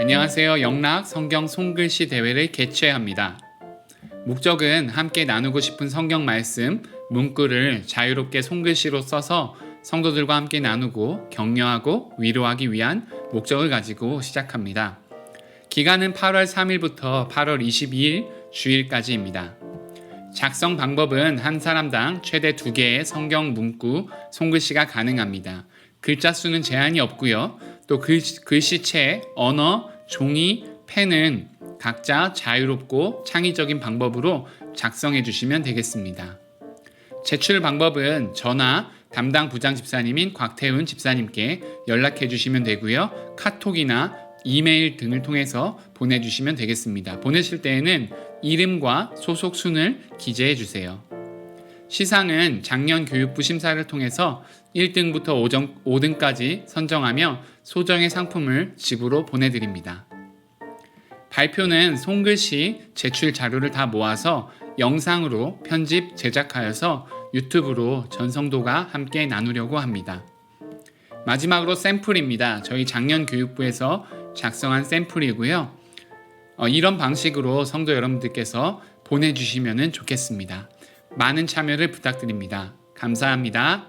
안녕하세요. 영락 성경 손글씨 대회를 개최합니다. 목적은 함께 나누고 싶은 성경 말씀, 문구를 자유롭게 손글씨로 써서 성도들과 함께 나누고 격려하고 위로하기 위한 목적을 가지고 시작합니다. 기간은 8월 3일부터 8월 22일 주일까지입니다. 작성 방법은 한 사람당 최대 2개의 성경 문구 손글씨가 가능합니다. 글자 수는 제한이 없고요. 또 글씨, 글씨체, 언어, 종이, 펜은 각자 자유롭고 창의적인 방법으로 작성해 주시면 되겠습니다. 제출 방법은 전화 담당 부장 집사님인 곽태훈 집사님께 연락해 주시면 되고요. 카톡이나 이메일 등을 통해서 보내주시면 되겠습니다. 보내실 때에는 이름과 소속 순을 기재해 주세요. 시상은 작년 교육부 심사를 통해서 1등부터 5등까지 선정하며 소정의 상품을 집으로 보내드립니다. 발표는 손글씨 제출 자료를 다 모아서 영상으로 편집 제작하여서 유튜브로 전성도가 함께 나누려고 합니다. 마지막으로 샘플입니다. 저희 작년 교육부에서 작성한 샘플이고요. 어, 이런 방식으로 성도 여러분들께서 보내주시면 좋겠습니다. 많은 참여를 부탁드립니다. 감사합니다.